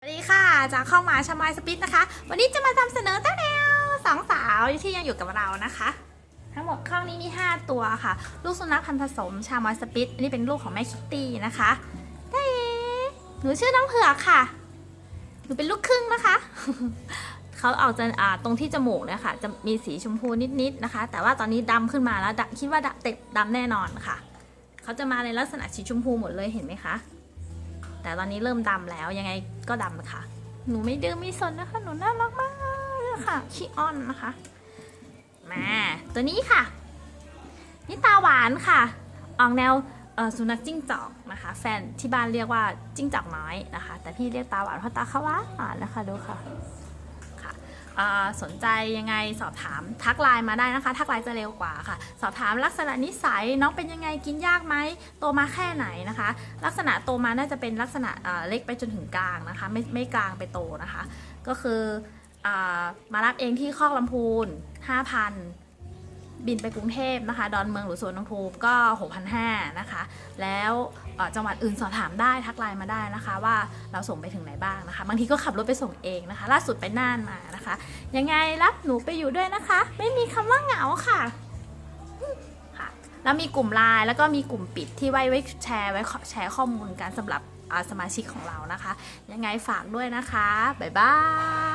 สวัสดีค่ะจากเข้ามาชามายสปิทนะคะ วันนี้จะมาทำเสนอต้าแนวสองสาวที่ยังอยู่กับเรานะคะ ทั้งหมดข้างนี้มี 5 ตัวค่ะ ลูกสุนัขพันธุ์ผสมชามายสปิทอันนี้เป็นลูกของแม่คิตตี้นะคะได้หนูชื่อน้องเผือกค่ะ หนูเป็นลูกครึ่งนะคะ เขาเอาจะอ่าตรงที่จมูกเนี่ยค่ะ จะมีสีชมพูนิดๆนะคะ แต่ว่าตอนนี้ดำขึ้นมาแล้วดคิดว่าดำเต็ดดำแน่นอนค่ะ เขาจะมาในลักษณะสีชมพูหมดเลยเห็นไหมคะ แต่ตอนนี้เริ่มดำแล้วยังไงก็ดำค่ะ หนูไม่ดื้อไม่สนนะคะ หนูน่ารักมากเลยค่ะชิออนนะคะ มาตัวนี้ค่ะ นี่ตาหวานค่ะ ออกแนวสุนัขจิ้งจอกนะคะ แฟนที่บ้านเรียกว่าจิ้งจอกน้อยนะคะ แต่พี่เรียกตาหวานเพราะตาเขาหวานหวานนะคะดูค่ะ สนใจยังไงสอบถามทักไลน์มาได้นะคะ ทักไลน์จะเร็วกว่าค่ะ สอบถามลักษณะนิสัยน้องเป็นยังไงกินยากไหมโตมาแค่ไหนนะคะ ลักษณะโตมาน่าจะเป็นลักษณะเล็กไปจนถึงกลางนะคะ ไม่ไม่กลางไปโตนะคะ ก็คืออมารับเองที่คอกลำพูน5,000 บินไปกรุงเทพนะคะ ดอนเมืองหรือสวนนภูมิก็ 6,500นะคะ แล้วจังหวัดอื่นสอบถามได้ทักไลน์มาได้นะคะ ว่าเราส่งไปถึงไหนบ้างนะคะ บางทีก็ขับรถไปส่งเองนะคะ ล่าสุดไปน่านมานะคะ ยังไงรับหนูไปอยู่ด้วยนะคะ ไม่มีคำว่าเหงาค่ะค่ะแล้วมีกลุ่มไลน์แล้วก็มีกลุ่มปิดที่ไว้ไว้แชร์ไว้แชร์ข้อมูลกันสำหรับสมาชิกของเรานะคะ ยังไงฝากด้วยนะคะบ๊ายบาย